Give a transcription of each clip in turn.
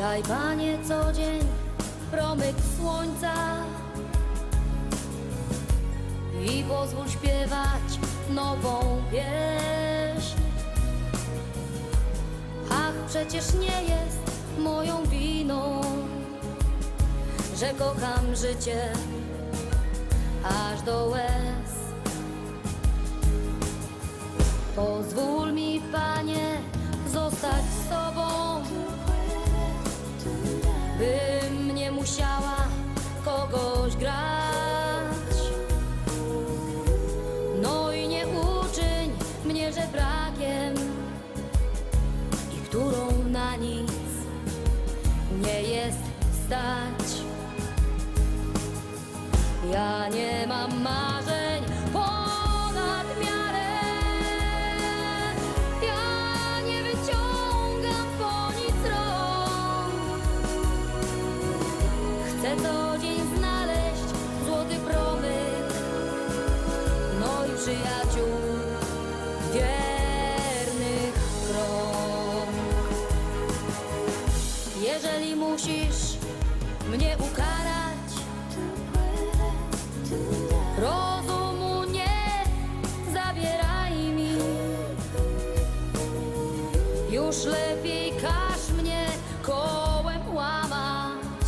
Daj Panie co dzień promyk słońca i pozwól śpiewać nową pieśń. Ach, przecież nie jest moją winą, że kocham życie aż do łez. Pozwól mi, Panie, zostać z stać. Ja nie mam marzeń mnie ukarać, rozumu nie zabieraj mi. Już lepiej każ mnie kołem łamać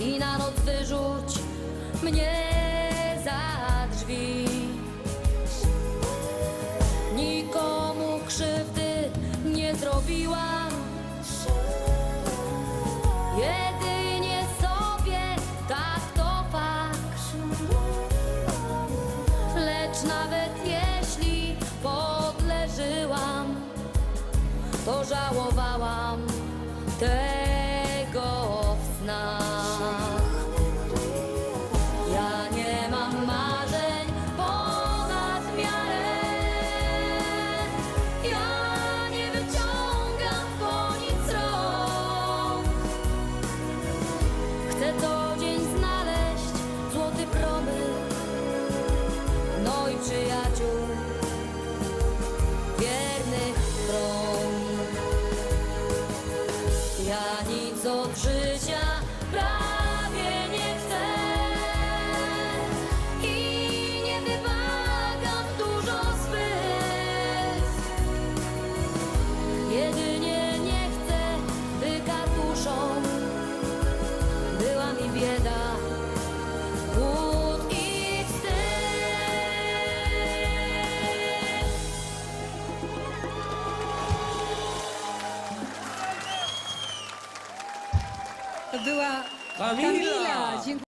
i na noc wyrzuć mnie Lecz nawet jeśli podleżyłam, to żałowałam tego życia była Kamila! Kamila. Dziękuję.